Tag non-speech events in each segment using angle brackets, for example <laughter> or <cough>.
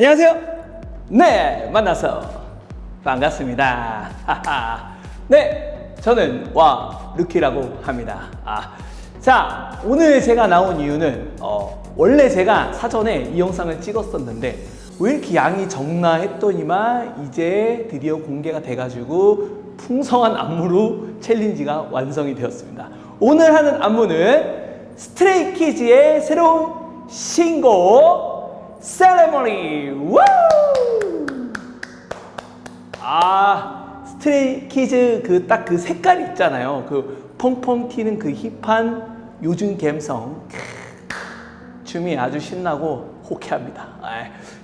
안녕하세요. 네, 만나서 반갑습니다. 네, 저는 와 루키라고 합니다. 아, 자, 오늘 제가 나온 이유는 어, 원래 제가 사전에 이 영상을 찍었었는데 왜 이렇게 양이 적나 했더니만 이제 드디어 공개가 돼가지고 풍성한 안무로 챌린지가 완성이 되었습니다. 오늘 하는 안무는 스트레이키즈의 새로운 신곡 세레머니 우! 아 스트레이 키즈 그 딱 그 색깔 있잖아요. 그 펑펑 튀는 그 힙한 요즘 감성 크, 춤이 아주 신나고 호쾌합니다.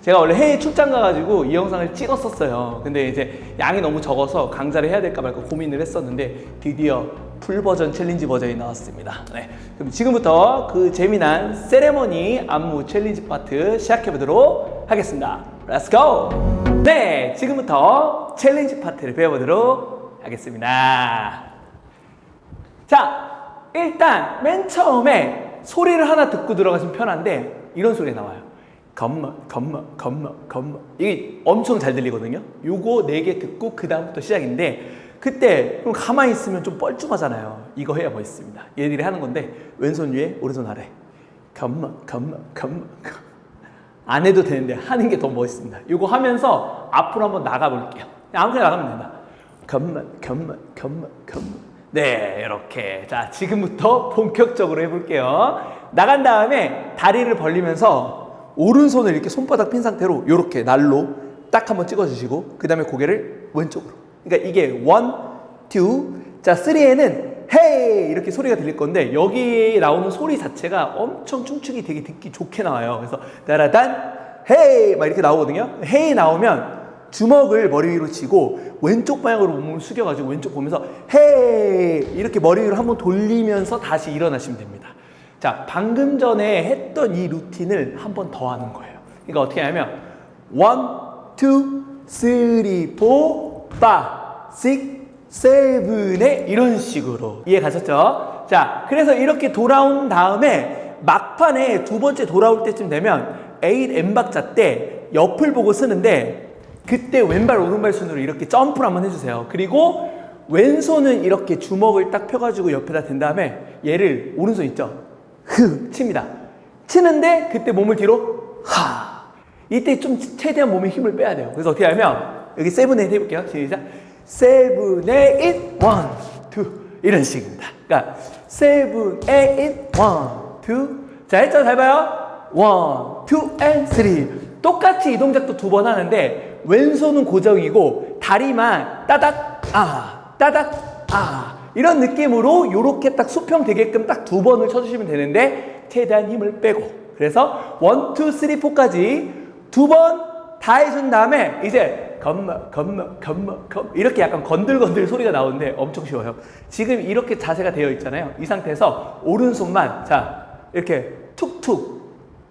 아, 제가 원래 해외 출장 가가지고 이 영상을 찍었었어요. 근데 이제 양이 너무 적어서 강좌를 해야 될까 말까 고민을 했었는데 드디어 풀 버전 챌린지 버전이 나왔습니다. 네, 그럼 지금부터 그 재미난 세레머니 안무 챌린지 파트 시작해 보도록 하겠습니다. Let's go! 네, 지금부터 챌린지 파트를 배워보도록 하겠습니다. 자, 일단 맨 처음에 소리를 하나 듣고 들어가시면 편한데 이런 소리 나와요. 겁마, 겁마, 겁마, 겁마. 이게 엄청 잘 들리거든요. 요거 네 개 듣고 그 다음부터 시작인데 그때 그럼 가만히 있으면 좀 뻘쭘하잖아요. 이거 해야 멋있습니다. 얘들이 하는 건데 왼손 위에 오른손 아래. 겁마, 겁마, 겁마. 안 해도 되는데 하는 게 더 멋있습니다. 이거 하면서 앞으로 한번 나가 볼게요. 아무렇게나 나가면 된다. 컴만, 컴만, 컴만, 컴만. 네, 이렇게. 자, 지금부터 본격적으로 해볼게요. 나간 다음에 다리를 벌리면서 오른손을 이렇게 손바닥 핀 상태로 이렇게 날로 딱 한번 찍어주시고 그 다음에 고개를 왼쪽으로. 그러니까 이게 원, 투, 자, 쓰리에는 헤이 이렇게 소리가 들릴 건데 여기 나오는 소리 자체가 엄청 춤추기 되게 듣기 좋게 나와요. 그래서 따라단 헤이 막 이렇게 나오거든요. 헤이 나오면 주먹을 머리 위로 치고 왼쪽 방향으로 몸을 숙여가지고 왼쪽 보면서 헤이 이렇게 머리 위로 한번 돌리면서 다시 일어나시면 됩니다. 자 방금 전에 했던 이 루틴을 한 번 더 하는 거예요. 그러니까 어떻게 하냐면 원, 투, 쓰리, 포, 파, 식, 세븐에 이런 식으로 이해 가셨죠? 자, 그래서 이렇게 돌아온 다음에 막판에 두 번째 돌아올 때쯤 되면 8 M 박자 때 옆을 보고 쓰는데 그때 왼발 오른발 순으로 이렇게 점프를 한번 해주세요. 그리고 왼손은 이렇게 주먹을 딱 펴가지고 옆에다 댄 다음에 얘를 오른손 있죠? 흐 칩니다. 치는데 그때 몸을 뒤로 하 이때 좀 최대한 몸에 힘을 빼야 돼요. 그래서 어떻게 하면 여기 세븐 에잇 해볼게요. 시작. 세븐 에잇 원, 투 이런 식입니다. 그러니까 세븐 에잇 원, 투 자, 했죠? 잘 봐요. 원, 투, 앤 쓰리. 똑같이 이 동작도 두 번 하는데 왼손은 고정이고 다리만 따닥 아, 따닥 아 이런 느낌으로 요렇게 딱 수평 되게끔 딱 두 번을 쳐주시면 되는데 최대한 힘을 빼고 그래서 원, 투, 쓰리, 포까지 두 번 다 해준 다음에 이제 겁마, 겁마, 겁마, 겁 이렇게 약간 건들건들 소리가 나오는데 엄청 쉬워요. 지금 이렇게 자세가 되어 있잖아요. 이 상태에서 오른손만 자 이렇게 툭툭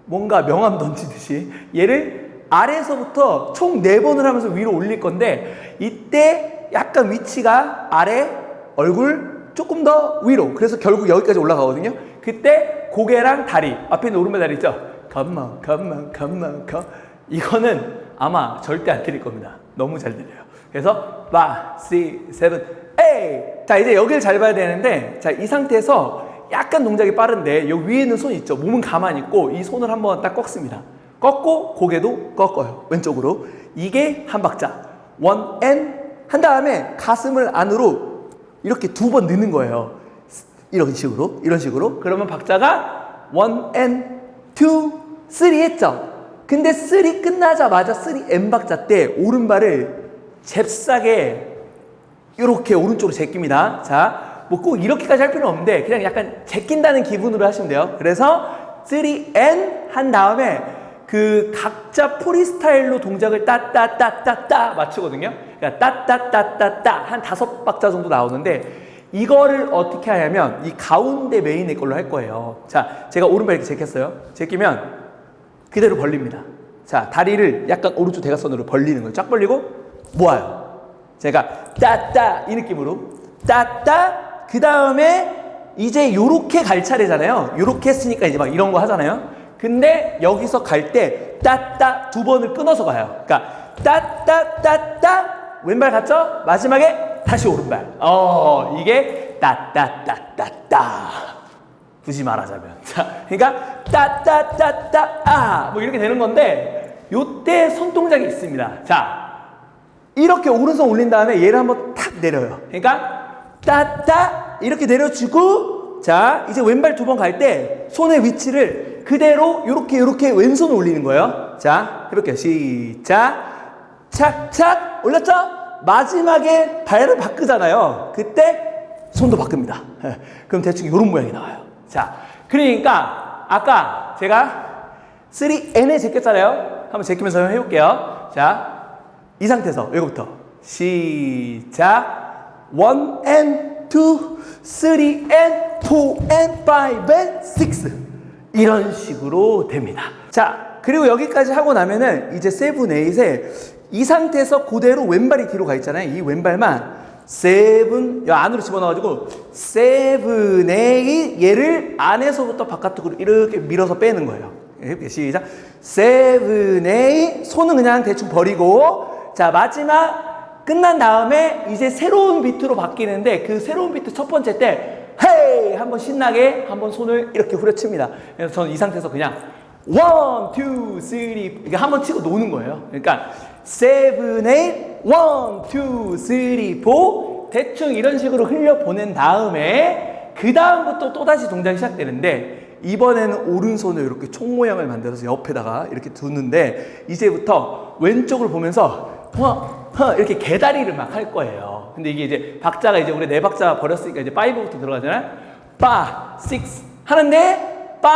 뭔가 명함 던지듯이 얘를 아래에서부터 총 네번을 하면서 위로 올릴 건데 이때 약간 위치가 아래 얼굴 조금 더 위로 그래서 결국 여기까지 올라가거든요 그때 고개랑 다리 앞에 있는 오른발 다리 있죠 컴만 컴만 컴만 컴 이거는 아마 절대 안 들릴 겁니다 너무 잘 들려요 그래서 5, 6, 7, 8. 자, 이제 여기를 잘 봐야 되는데, 자, 이 상태에서 약간 동작이 빠른데, 여기 위에 있는 손 있죠? 몸은 가만히 있고, 이 손을 한번 딱 꺾습니다. 꺾고, 고개도 꺾어요. 왼쪽으로. 이게 한 박자. 원, 앤, 한 다음에 가슴을 안으로 이렇게 두 번 넣는 거예요. 이런 식으로, 이런 식으로. 그러면 박자가 원, 앤, 투, 쓰리 했죠? 근데 쓰리 끝나자마자 쓰리 엔 박자 때 오른발을 잽싸게 이렇게 오른쪽으로 제낍니다. 자, 뭐 꼭 이렇게까지 할 필요는 없는데 그냥 약간 제낀다는 기분으로 하시면 돼요. 그래서 3N 한 다음에 그 각자 프리스타일로 동작을 따따따따따 맞추거든요. 그러니까 따따따따따 한 다섯 박자 정도 나오는데 이거를 어떻게 하냐면 이 가운데 메인의 걸로 할 거예요. 자, 제가 오른발 이렇게 제꼈어요. 제끼면 그대로 벌립니다. 자, 다리를 약간 오른쪽 대각선으로 벌리는 거예요. 쫙 벌리고 모아요. 제가 따따 이 느낌으로 따따 그 다음에 이제 요렇게 갈 차례잖아요. 요렇게 했으니까 이제 막 이런 거 하잖아요. 근데 여기서 갈 때 따따 두 번을 끊어서 가요. 그러니까 따따따따 왼발 갔죠? 마지막에 다시 오른발. 어 이게 따따따따따. 굳이 말하자면 자 그러니까 따따따따 아 뭐 이렇게 되는 건데 요때 손 동작이 있습니다. 자 이렇게 오른손 올린 다음에 얘를 한번 탁 내려요. 그러니까 따따 이렇게 내려주고 자 이제 왼발 두 번 갈 때 손의 위치를 그대로 이렇게 이렇게 왼손을 올리는 거예요. 자 이렇게 시작 착착 올렸죠? 마지막에 발을 바꾸잖아요. 그때 손도 바꿉니다. 예, <laughs> 그럼 대충 이런 모양이 나와요. 자 그러니까 아까 제가 3N에 제꼈잖아요. 한번 제끼면서 해볼게요. 자 이 상태에서 여기부터 시작 1 and 2 3 and 4 and 5 and 6 이런 식으로 됩니다. 자 그리고 여기까지 하고 나면은 이제 세븐 에잇에 이 상태에서 그대로 왼발이 뒤로 가 있잖아요. 이 왼발만 세븐 여 안으로 집어넣어가지고 세븐 에잇 얘를 안에서부터 바깥으로 이렇게 밀어서 빼는 거예요. 해볼게요 시작. 세븐 에잇 손은 그냥 대충 버리고 자 마지막 끝난 다음에 이제 새로운 비트로 바뀌는데 그 새로운 비트 첫 번째 때 헤이 한번 신나게 한번 손을 이렇게 후려칩니다. 그래서 저는 이 상태에서 그냥 원, 투, 쓰리 이게 한번 치고 노는 거예요. 그러니까 세븐, 에잇, 원, 투, 쓰리, 포 대충 이런 식으로 흘려 보낸 다음에 그 다음부터 또 다시 동작이 시작되는데 이번에는 오른손을 이렇게 총 모양을 만들어서 옆에다가 이렇게 두는데 이제부터 왼쪽을 보면서 허, 허 이렇게 개다리를 막 할 거예요. 근데 이게 이제 박자가 이제 우리 네 박자 버렸으니까 이제 5부터 들어가잖아요. 5, 6 하는데 5,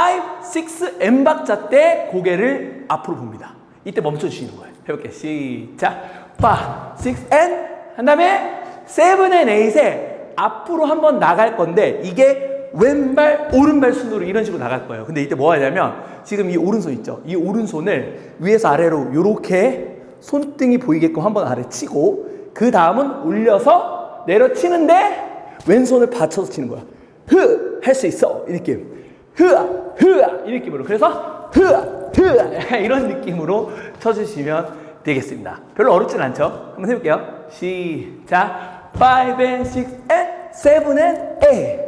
6, M 박자 때 고개를 앞으로 봅니다. 이때 멈춰 주시는 거예요. 해볼게요. 시작. 5, 6, and 한 다음에 7 and 8에 앞으로 한번 나갈 건데 이게 왼발 오른발 순으로 이런 식으로 나갈 거예요. 근데 이때 뭐 하냐면 지금 이 오른손 있죠. 이 오른손을 위에서 아래로 요렇게 손등이 보이게끔 한 번 아래 치고 그 다음은 올려서 내려치는데 왼손을 받쳐서 치는 거야. 흐! 할 수 있어. 이 느낌. 흐아! 흐아! 이 느낌으로. 그래서 흐아! 흐아! <laughs> 이런 느낌으로 쳐주시면 되겠습니다. 별로 어렵진 않죠? 한번 해볼게요. 시작. 5 and 6 and 7 and 8.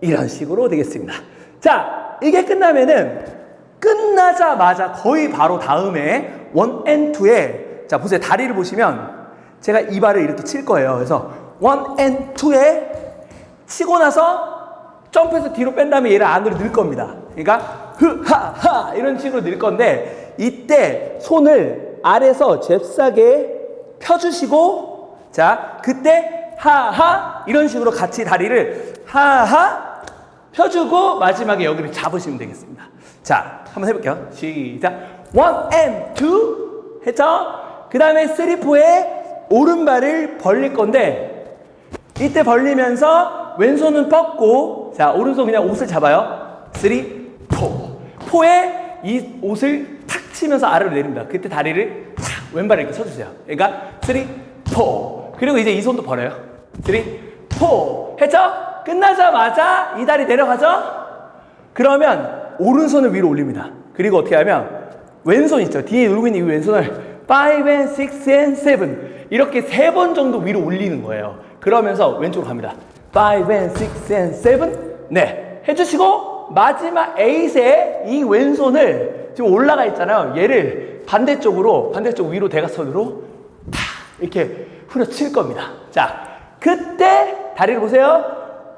이런 식으로 되겠습니다. 자, 이게 끝나면은 끝나자마자 거의 바로 다음에 1 and 2에 자, 보세요. 다리를 보시면 제가 이 발을 이렇게 칠 거예요. 그래서 1 and 2에 치고 나서 점프해서 뒤로 뺀 다음에 얘를 안으로 넣을 겁니다. 그러니까 흐하하 이런 식으로 넣을 건데 이때 손을 아래서 잽싸게 펴주시고 자 그때 하하 이런 식으로 같이 다리를 하하 펴주고 마지막에 여기를 잡으시면 되겠습니다. 자 한번 해볼게요. 시작 1 and 2 했죠? 그 다음에 3, 4에 오른발을 벌릴 건데 이때 벌리면서 왼손은 뻗고 자 오른손 그냥 옷을 잡아요. 3, 4 4에 이 옷을 탁 치면서 아래로 내립니다. 그때 다리를 탁 왼발을 이렇게 쳐주세요. 그러니까 3, 4 그리고 이제 이 손도 벌어요. 3, 4 했죠? 끝나자마자 이 다리 내려가죠? 그러면 오른손을 위로 올립니다. 그리고 어떻게 하면 왼손 있죠? 뒤에 누르고 있는 이 왼손을 5 and 6 and 7 이렇게 세 번 정도 위로 올리는 거예요. 그러면서 왼쪽으로 갑니다. 5 and 6 and 7 네 해주시고 마지막 8에 이 왼손을 지금 올라가 있잖아요. 얘를 반대쪽으로 반대쪽 위로 대각선으로 탁 이렇게 후려칠 겁니다. 자 그때 다리를 보세요.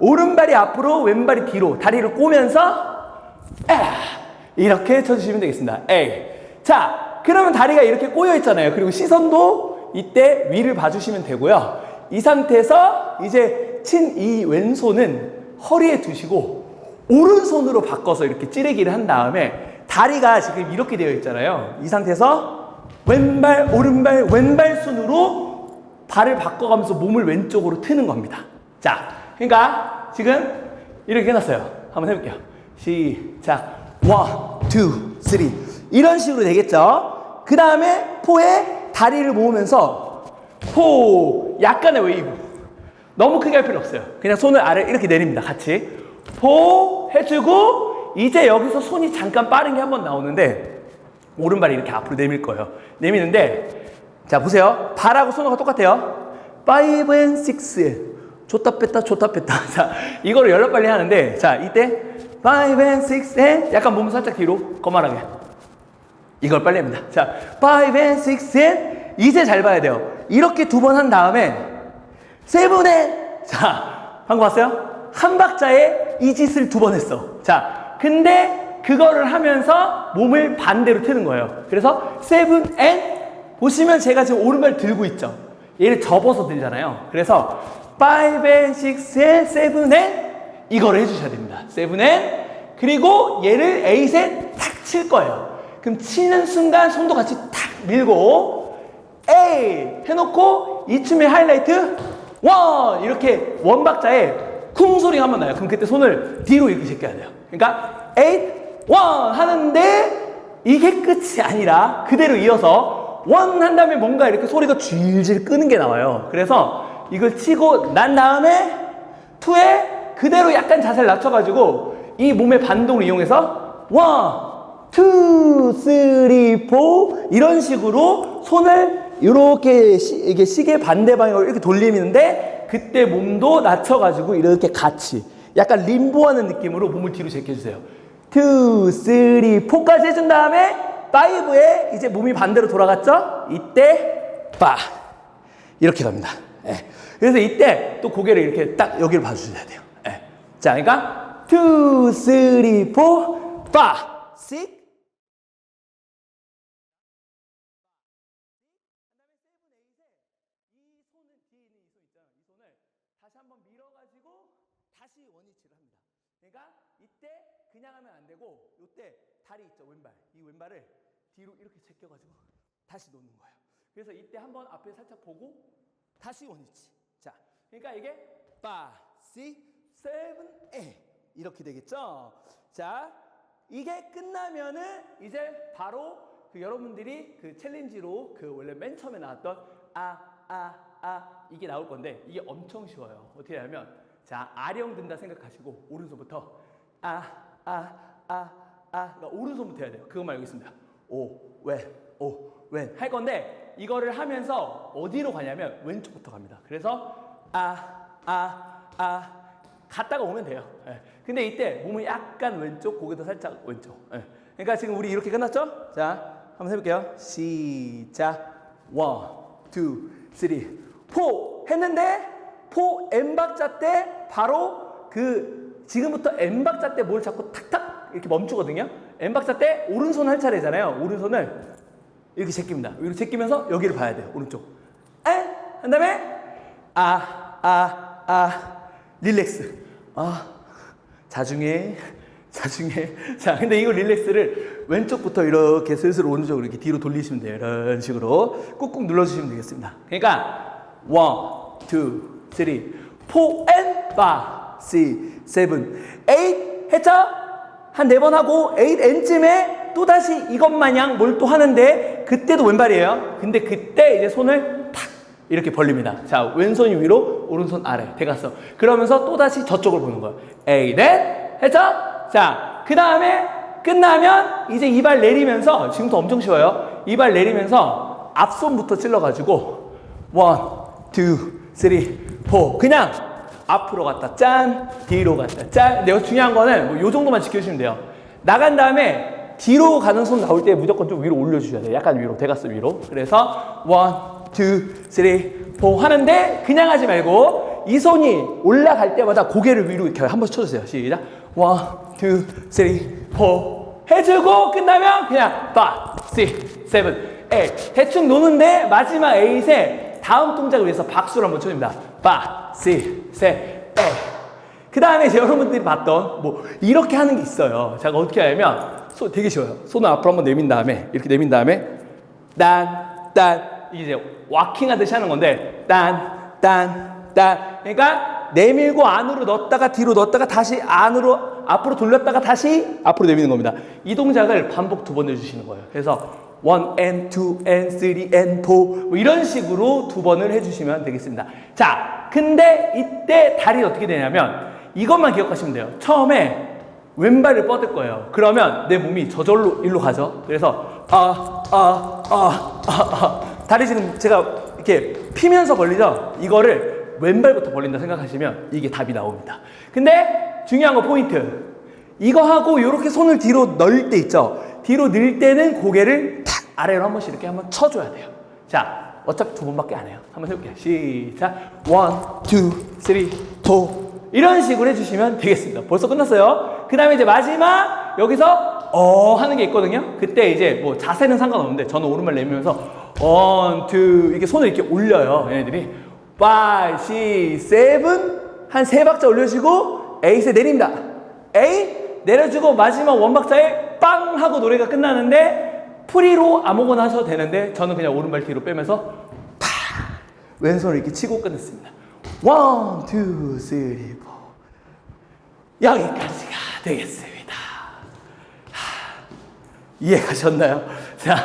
오른발이 앞으로 왼발이 뒤로 다리를 꼬면서 아, 이렇게 쳐주시면 되겠습니다. A. 자, 그러면 다리가 이렇게 꼬여 있잖아요. 그리고 시선도 이때 위를 봐주시면 되고요. 이 상태에서 이제 친 이 왼손은 허리에 두시고 오른손으로 바꿔서 이렇게 찌르기를 한 다음에 다리가 지금 이렇게 되어 있잖아요. 이 상태에서 왼발, 오른발, 왼발 순으로 발을 바꿔가면서 몸을 왼쪽으로 트는 겁니다. 자, 그러니까 지금 이렇게 해놨어요. 한번 해볼게요. 시작. 원, 투, 쓰리. 이런 식으로 되겠죠? 그 다음에 포에 다리를 모으면서 포, 약간의 웨이브. 너무 크게 할 필요 없어요. 그냥 손을 아래 이렇게 내립니다. 같이. 포 해주고 이제 여기서 손이 잠깐 빠른 게 한 번 나오는데 오른발이 이렇게 앞으로 내밀 거예요. 내미는데 자 보세요. 발하고 손하고 똑같아요. 5 and 6 줬다 뺐다 줬다 뺐다. <laughs> 자 이거를 열려 빨리 하는데 자 이때 5 and 6 and 약간 몸 살짝 뒤로 거만하게 이걸 빨리 합니다. 자 5 and 6 and 이제 잘 봐야 돼요. 이렇게 두 번 한 다음에 세븐에 자 방금 봤어요? 한 박자에 이 짓을 두 번 했어. 자 근데 그거를 하면서 몸을 반대로 트는 거예요. 그래서 세븐 앤 보시면 제가 지금 오른발 들고 있죠. 얘를 접어서 들잖아요. 그래서 5 and 6 and 7 and 이거를 해주셔야 됩니다. 7 and 그리고 얘를 8에 탁 칠 거예요. 그럼 치는 순간 손도 같이 탁 밀고 A 해놓고 이춤의 하이라이트 원 이렇게 원 박자에 쿵 소리가 한번 나요. 그럼 그때 손을 뒤로 이렇게 제껴야 돼요. 그러니까 에잇 원 하는데 이게 끝이 아니라 그대로 이어서 원 한 다음에 뭔가 이렇게 소리가 질질 끄는 게 나와요. 그래서 이걸 치고 난 다음에 투에 그대로 약간 자세를 낮춰가지고 이 몸의 반동을 이용해서 원 투, 쓰리, 포 이런 식으로 손을 이렇게 시, 이게 시계 반대 방향으로 이렇게 돌리는데 그때 몸도 낮춰가지고 이렇게 같이 약간 림보하는 느낌으로 몸을 뒤로 제껴주세요. 투, 쓰리, 포까지 해준 다음에 파이브에 이제 몸이 반대로 돌아갔죠? 이때 빠 이렇게 갑니다. 예. 그래서 이때 또 고개를 이렇게 딱 여기를 봐주셔야 돼요. 예. 자, 그러니까 투, 쓰리, 포, 다시 한번 밀어가지고 다시 원위치를 합니다. 그러니까 이때 그냥 하면 안 되고 이때 다리 있죠 왼발 이 왼발을 뒤로 이렇게 제껴가지고 다시 놓는 거예요. 그래서 이때 한번 앞에 살짝 보고 다시 원위치. 자, 그러니까 이게 파, 시, 세븐, 에 이렇게 되겠죠. 자, 이게 끝나면은 이제 바로 그 여러분들이 그 챌린지로 그 원래 맨 처음에 나왔던 아, 아, 아 이게 나올 건데 이게 엄청 쉬워요. 어떻게 하면 자 아령 든다 생각하시고 오른손부터 아, 아, 아, 아 그러니까 오른손부터 해야 돼요. 그것만 알고 있습니다. 오, 왼, 오, 왼 할 건데 이거를 하면서 어디로 가냐면 왼쪽부터 갑니다. 그래서 아, 아, 아 갔다가 오면 돼요. 예. 근데 이때 몸을 약간 왼쪽, 고개도 살짝 왼쪽. 예. 그러니까 지금 우리 이렇게 끝났죠? 자, 한번 해볼게요. 시작. 원, 투, 쓰리, 포 했는데 포 M 박자 때 바로 그 지금부터 M 박자 때 뭘 자꾸 탁탁 이렇게 멈추거든요. M 박자 때 오른손 할 차례잖아요. 오른손을 이렇게 제낍니다. 이렇게 제끼면서 여기를 봐야 돼요. 오른쪽. 에? 한 다음에 아, 아, 아, 릴렉스. 아, 자중해, 자중해. 자, 근데 이거 릴렉스를 왼쪽부터 이렇게 슬슬 오른쪽으로 이렇게 뒤로 돌리시면 돼요. 이런 식으로 꾹꾹 눌러주시면 되겠습니다. 그러니까 원, 투, 쓰리, 포, 앤, 파, 시, 세븐, 에잇 했죠? 한네 번 하고 에잇 엔쯤에 또 다시 이것 마냥 뭘 또 하는데 그때도 왼발이에요. 근데 그때 이제 손을 탁 이렇게 벌립니다. 자, 왼손이 위로, 오른손 아래, 대각선. 그러면서 또 다시 저쪽을 보는 거예요. 에잇 엔 했죠? 자, 그 다음에 끝나면 이제 이발 내리면서 지금부터 엄청 쉬워요. 이발 내리면서 앞손부터 찔러가지고 원, 투, 쓰리, 포 그냥 앞으로 갔다 짠, 뒤로 갔다 짠. 여기 중요한 거는 뭐 요 정도만 지켜주시면 돼요. 나간 다음에 뒤로 가는 손 나올 때 무조건 좀 위로 올려주셔야 돼요. 약간 위로, 대각선 위로. 그래서 원, 투, 쓰리, 포 하는데 그냥 하지 말고 이 손이 올라갈 때마다 고개를 위로 이렇게 한 번씩 쳐주세요. 시작. 원, 투, 쓰리, 포 해주고 끝나면 그냥 5, 6, 7, 8 대충 노는데 마지막 8에 다음 동작을 위해서 박수를 한번 쳐줍니다. 5, 6, 7, 8그 다음에 여러분들이 봤던 뭐 이렇게 하는 게 있어요. 제가 어떻게 하냐면 손 되게 쉬워요. 손을 앞으로 한번 내민 다음에 이렇게 내민 다음에 딴, 딴 이제 와킹 하듯이 하는 건데 딴, 딴, 딴 그러니까 내밀고 안으로 넣었다가 뒤로 넣었다가 다시 안으로 앞으로 돌렸다가 다시 앞으로 내미는 겁니다. 이 동작을 반복 두 번 해주시는 거예요. 그래서 원 and two and three and four 뭐 이런 식으로 두 번을 해주시면 되겠습니다. 자, 근데 이때 다리 어떻게 되냐면 이것만 기억하시면 돼요. 처음에 왼발을 뻗을 거예요. 그러면 내 몸이 저절로 일로 가죠. 그래서 아, 아, 아, 아, 아. 다리 지금 제가 이렇게 피면서 벌리죠? 이거를 왼발부터 벌린다 생각하시면 이게 답이 나옵니다. 근데 중요한 거 포인트. 이거 하고 이렇게 손을 뒤로 넣을 때 있죠? 뒤로 넣을 때는 고개를 탁 아래로 한 번씩 이렇게 한번 쳐줘야 돼요. 자, 어차피 두 번밖에 안 해요. 한번 해볼게요. 시작. 원, 투, 쓰리, 포. 이런 식으로 해주시면 되겠습니다. 벌써 끝났어요. 그 다음에 이제 마지막 여기서 어 하는 게 있거든요. 그때 이제 뭐 자세는 상관없는데 저는 오른발 내밀면서 원, 투 이렇게 손을 이렇게 올려요. 얘네들이 5, 6, 7한세 박자 올려주고 에잇에 내립니다. 에잇 내려주고 마지막 원 박자에 빵 하고 노래가 끝나는데 프리로 아무거나 하셔도 되는데 저는 그냥 오른발 뒤로 빼면서 파 왼손을 이렇게 치고 끝냈습니다. 원, 투, 쓰리, 포 여기까지가 되겠습니다. 하, 이해가셨나요? <laughs> 자,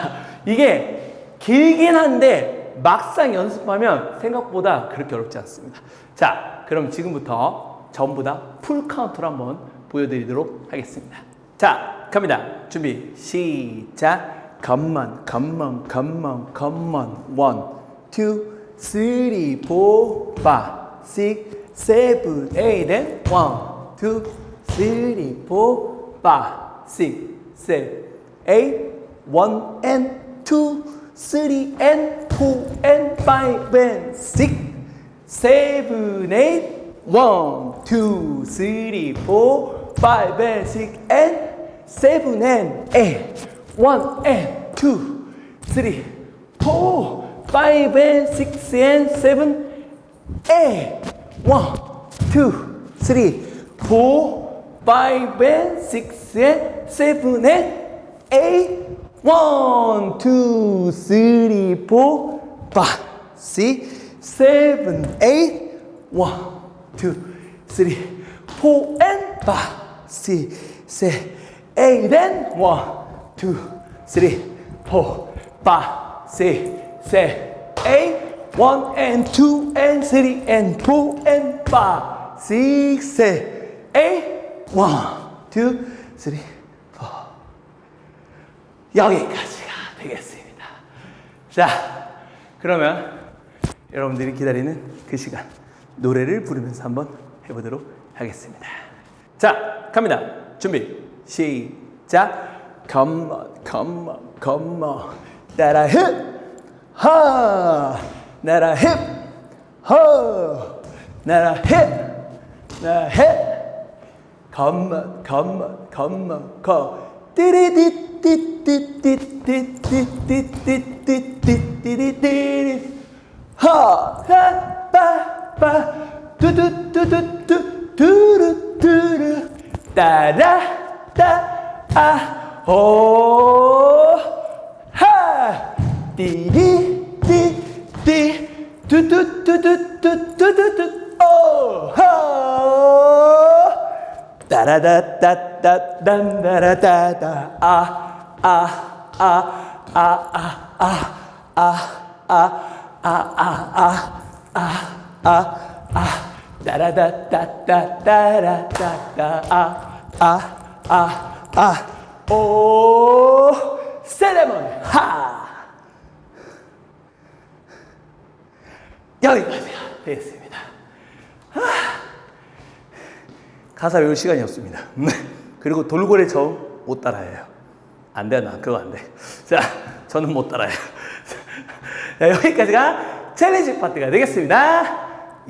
이게 길긴 한데 막상 연습하면 생각보다 그렇게 어렵지 않습니다. 자, 그럼 지금부터 전부 다 풀 카운트로 한번 보여드리도록 하겠습니다. 자, 갑니다. 준비 시작. 겉먼 겉먼 겉먼 겉먼 원, 투, 쓰리, 포, 파, 식, 세븐, 에잇, 앤 원, 투, 쓰리, 포, 파, 식, 세븐, 에잇, 원, 앤 투, 쓰리, 앤 포, 앤 파이브, 앤 식, 세븐, 에잇, 원, 투, 쓰리, 포, 파이브, 앤 식, 앤 seven and eight, one and two, three, four, five and six and seven, eight, one, two, three, four, five and six and seven and eight, one, two, three, four, five, six, seven, eight, one, two, three, four, and five, six, seven, eight, and one, two, three, four, five, six, seven, eight, one and two and three and four and five, six, seven, eight, one, two, three, four. 여기까지가 되겠습니다. 자, 그러면 여러분들이 기다리는 그 시간 노래를 부르면서 한번 해보도록 하겠습니다. 자, 갑니다. 준비, 시작. Come on, come on, come on. 따라 힙, 하, 나라 힙, 하, 나라 힙, 나라 힙. Come on, come on, come on, come. 띠리띠띠띠띠띠띠띠띠띠띠띠띠띠띠 하, 하, 빠, 빠, 두두두두두, 두루두루, 따라, 따, 아, 오, 하, 띠리, 띠, 띠, 두두두두두두두두, 오, 하. 따라다따따딴따라따다 아아아아아아아아아아아아 따라다따따 따라따따 아아 아 오 세레머니 하 여기까지가 되겠습니다. 가사 외울 시간이 없습니다. 그리고 돌고래 저음 못 따라해요. 안 돼, 나 그거 안 돼. 자, 저는 못 따라해요. 자, 여기까지가 챌린지 파트가 되겠습니다.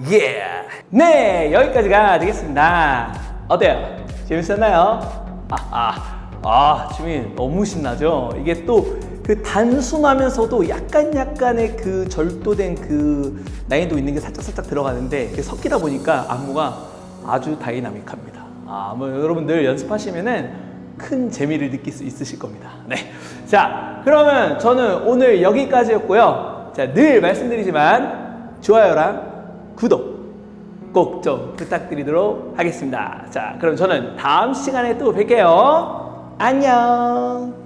예. 네, 여기까지가 되겠습니다. 어때요? 재밌었나요? 아, 아, 아, 지민 너무 신나죠? 이게 또 그 단순하면서도 약간 약간의 그 절도된 그 난이도 있는 게 살짝 살짝 들어가는데 섞이다 보니까 안무가 아주 다이나믹합니다. 아, 뭐 여러분들 연습하시면은 큰 재미를 느낄 수 있으실 겁니다. 네. 자, 그러면 저는 오늘 여기까지였고요. 자, 늘 말씀드리지만 좋아요랑 구독 꼭 좀 부탁드리도록 하겠습니다. 자, 그럼 저는 다음 시간에 또 뵐게요. 안녕.